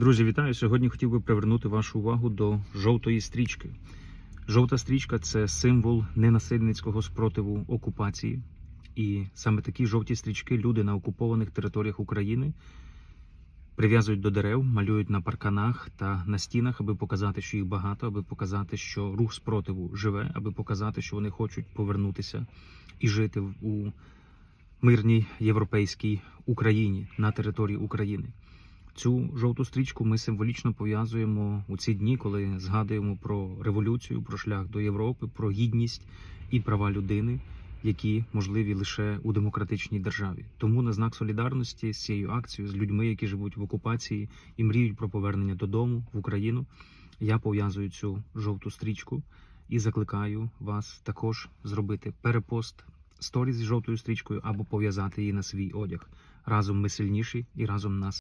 Друзі, вітаю! Сьогодні хотів би привернути вашу увагу до жовтої стрічки. Жовта стрічка це символ ненасильницького спротиву окупації. І саме такі жовті стрічки люди на окупованих територіях України прив'язують до дерев, малюють на парканах та на стінах, аби показати, що їх багато, аби показати, що рух спротиву живе, аби показати, що вони хочуть повернутися і жити у мирній європейській Україні на території України. Цю жовту стрічку ми символічно пов'язуємо у ці дні, коли згадуємо про революцію, про шлях до Європи, про гідність і права людини, які можливі лише у демократичній державі. Тому на знак солідарності з цією акцією, з людьми, які живуть в окупації і мріють про повернення додому в Україну, я пов'язую цю жовту стрічку і закликаю вас також зробити перепост сторіз з жовтою стрічкою або пов'язати її на свій одяг. Разом ми сильніші і разом нас.